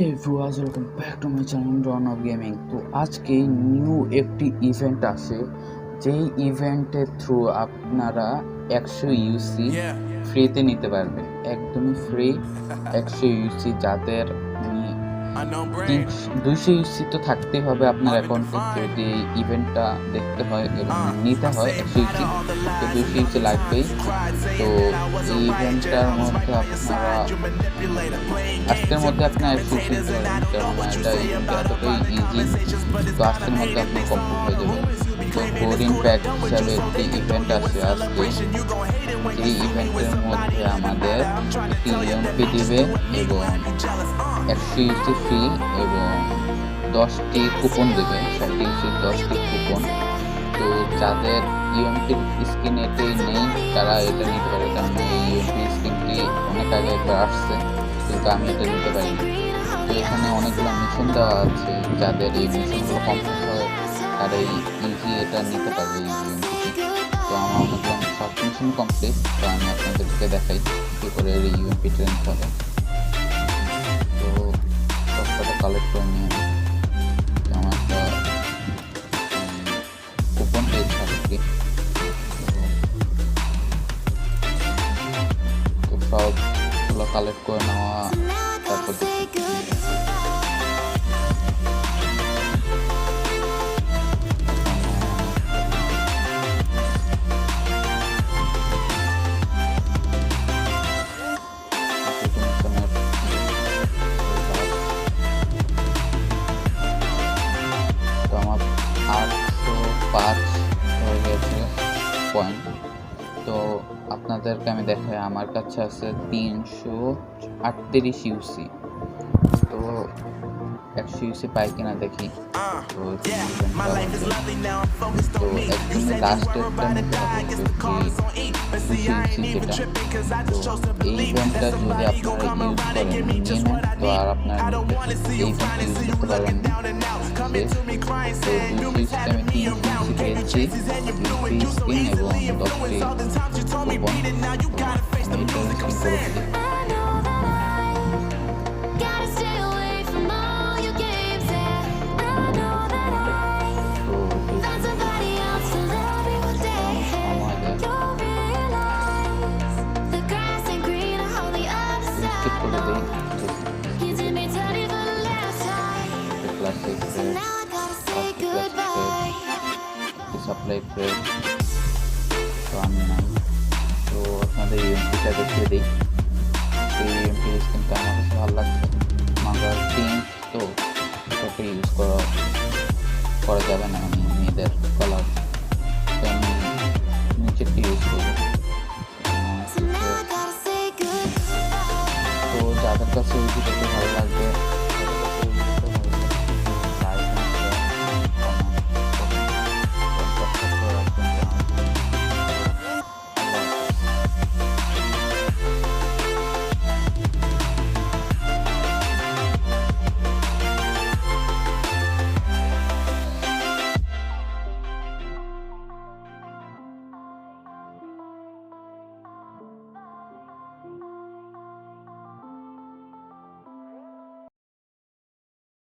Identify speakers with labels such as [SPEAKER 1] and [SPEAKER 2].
[SPEAKER 1] Hey viewers, welcome back to my channel Dawn of Gaming. তো আজকে new একটি event আছে। যেই ইভেন্টের থ্রু আপনারা একশো ইউসি. ফ্রিতে নিতে পারবেন। একদমই ফ্রি একশো ইউসি যাদের
[SPEAKER 2] brain.
[SPEAKER 1] দুইশো ইউসি তো থাকতেই হবে আপনার অ্যাকাউন্টে যদি ইভেন্টটা দেখতে হয় এবং নিতে হয় একশো ইউসি তো দুইশো ইউসি লাগবেই। তো এই ইভেন্টটার মধ্যে আপনারা আজকের মধ্যে আপনি একশো ইউসি নিতে পারবেন কারণ এটা এতটাই ইজি তো আজকের মধ্যে আপনি কমপ্লিট হয়ে যাবেন। তো বোরিং প্যাক হিসাবে একটি ইভেন্ট আছে আজকে। এই ইভেন্টের মধ্যে আমাদের একটি ইএমপি দিবে এবং একশো ইউসি ফ্রি এবং দশটি কুপন দেবে। ষাটটি ইউসি দশটি কুপন তো যাদের ইএমপির স্কিন এটাই নেই, তারা এটা নিতে পারে কারণ এই ইএমপি স্কিনটি অনেক আগে একবার আসছে। কিন্তু আমি এটা নিতে পারি তো এখানে অনেকগুলো মিশন দেওয়া আছে যাদের এই মিশনগুলো কমপ্লিট হয়, তারা ইজি এটা নিতে পারবে তো আমার অনেকগুলো সব মিশন কমপ্লিট তো আমি আপনাদেরকে দেখাই কী করে এই ইউএমপিটা ট্রেন্ড হবে তো সবকটা কালেক্ট করে নিয়ে kalif ko na mga parts তো আপনাদেরকে আমি দেখাই আমার কাছে আছে তিনশো আটত্রিশ ইউসি তো
[SPEAKER 3] एक्चुअली उसे पाई के ना
[SPEAKER 1] देखी
[SPEAKER 3] तो तो एक्चुअली लास्ट तो इवेंट तक मुझे
[SPEAKER 1] अपना
[SPEAKER 3] यूज़ करना है तो आप अपना इवेंट यूज़ करवाने
[SPEAKER 1] से तो
[SPEAKER 3] दूसरी
[SPEAKER 1] सिस्टम
[SPEAKER 3] की सिक्योरिटी की स्किन है वो हम लोग
[SPEAKER 1] के
[SPEAKER 3] वो बंद तो मेरे को इसकी
[SPEAKER 1] সাপ্লাই ট্রেড তো আমি তো আপনাদের ইএমপিটা দেখিয়ে দিই এই ইএমপি স্কিনটা আমার কাছে ভালো লাগছে পিঙ্ক তো ইউজ করা করা যাবে না মানে মেয়েদের
[SPEAKER 3] So now I gotta say goodbye.
[SPEAKER 1] তো যাদের কাছে ওই দুটোকে ভালো লাগবে